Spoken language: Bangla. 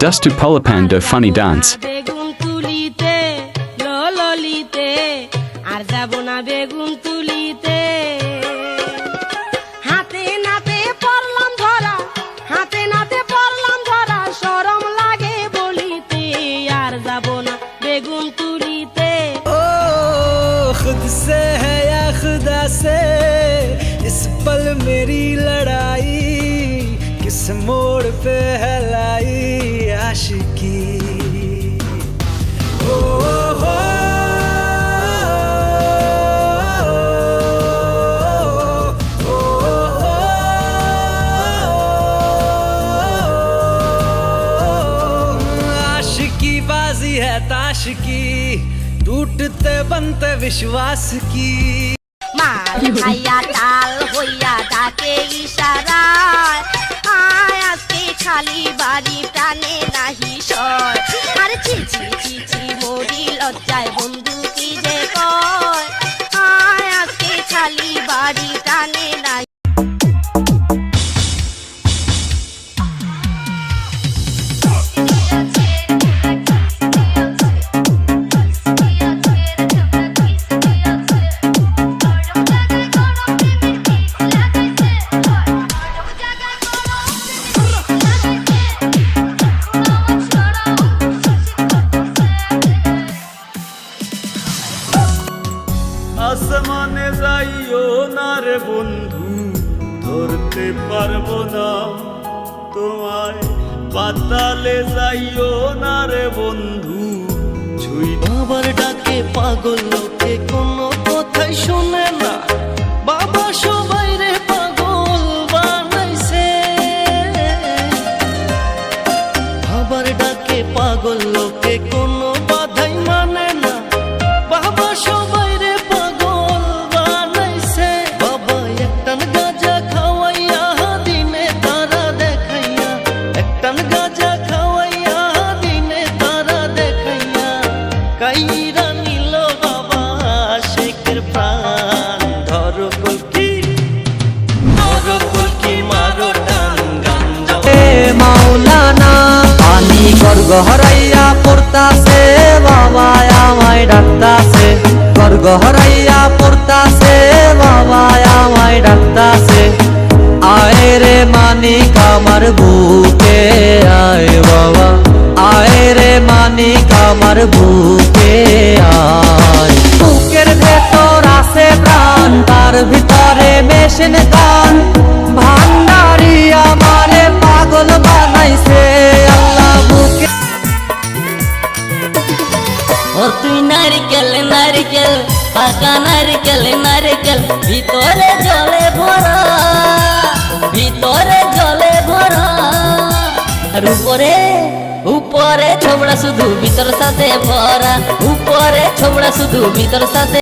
Dust to Polapan do funny dance. বেগুন তুলিতে ললিতে আর যাব না বেগুন তুলিতে হাতে নাতে পড়লাম ধরা হাতে নাতে পড়লাম ধরা সরম লাগে বলিতে আর যাব না বেগুন তুলিতে ओ खुद से है या खुदा से इस पल मेरी लड़ाई किस मोड़ पे है लाई आशिकी ओ, बाजी है ताश की टूटते बनते विश्वास की माल भैया ताल होया जाके इशारा লজ্জায় বন্ধু আসমানে যাইও না রে বন্ধু, ধরতে পারব না। তোমায় পাতালে যাইও না রে বন্ধু, ছুই বাবার ডাকে পাগল লোকে কোনো কথাই শুনে না। বাবা সবাই রে পাগল বানাইছে। বাবার ডাকে পাগল লোকে কোনো কাইরা নিল বাবা শেখের প্রাণ। ধরো কলকি ধরো কলকি মারো টান, গাঞ্জা। মাওলানা পানি গর্গ হরাইয়া পড়তাছে, বাবা আমায় ডাকতাছে। গর্গ হরাইয়া পড়তাছে, বাবা আমায় ডাকতাছে। আয় রে মানিক, আমার বুকে আয় বাবা। আয় রে মানিক আমার বুকে আয়। বুকের ভেতর আছে প্রাণ, তার ভিতরে মেশিন গান। ভান্ডারি আমারে পাগল বানাইছে, আল্লাহ বুকে ও তুই নারকেল নারকেল, পাকা নারকেল নারকেল, ভিতরে জলে ভরা, ভিতরে আর উপরে উপরে ছোবড়া শুধু ভিতর সাথে ভরা উপরে ছোবড়া শুধু ভিতর সাথে